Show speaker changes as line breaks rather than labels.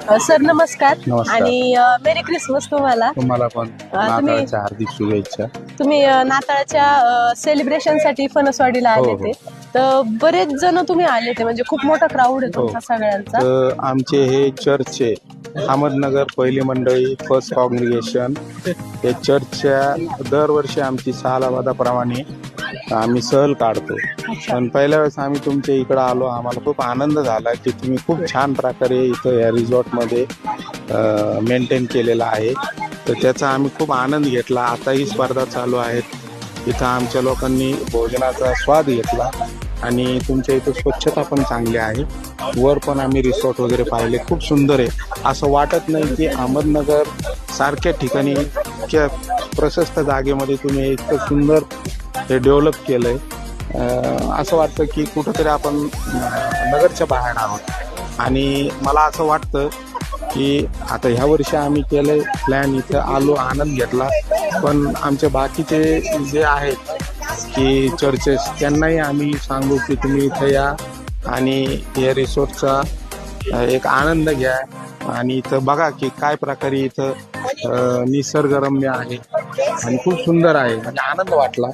Sir नमस्कार.
नमस्कार.
आणि अ, मेरी क्रिसमस तुम्हाला.
तुम्हाला पण
तुम्ही-
नाताळच्या हार्दिक शुभेच्छा.
तुम्ही अ, नाताळच्या सेलिब्रेशनसाठी फणसवाडीला
हो,
आले
हो.
ते तर बरेच जण तुम्ही आले ते म्हणजे खूप मोठा क्राऊड आहे
हो.
तुमचा सगळ्यांचा.
तर आमचे हे चर्चचे अहमदनगर पहिली मंडळी फर्स्ट कॉंग्रिगेशन हे चर्चच्या दरवर्षी आमची सालाबादाप्रमाणे आम्ही सहल काढतो. पण पहिल्या वेळेस आम्ही तुमच्या इकडं आलो. आम्हाला खूप आनंद झाला की तुम्ही खूप छान प्रकारे इथं या रिसॉर्टमध्ये मेंटेन केलेला आहे. तर त्याचा आम्ही खूप आनंद घेतला. आता ही स्पर्धा चालू आहेत. इथं आमच्या लोकांनी भोजनाचा स्वाद घेतला आणि तुमच्या इथं स्वच्छता पण चांगली आहे. वर पण आम्ही रिसॉर्ट वगैरे पाहिले. खूप सुंदर आहे. असं वाटत नाही की अहमदनगर सारख्या ठिकाणी इतक्या प्रशस्त जागेमध्ये तुम्ही इतकं सुंदर हे डेव्हलप केलंय. असं वाटतं की कुठंतरी आपण नगरच्या बाहेर आहोत. आणि मला असं वाटतं की आता ह्या वर्षी आम्ही केलंय प्लॅन इथं आलो आनंद घेतला. पण आमचे बाकीचे जे आहेत की चर्चेस त्यांनाही आम्ही सांगू की तुम्ही इथं या आणि या रिसोर्टचा एक आनंद घ्या. आणि इथं बघा की काय प्रकारे इथं निसर्गरम्य आहे. आणि खूप सुंदर आहे. म्हणजे आनंद वाटला.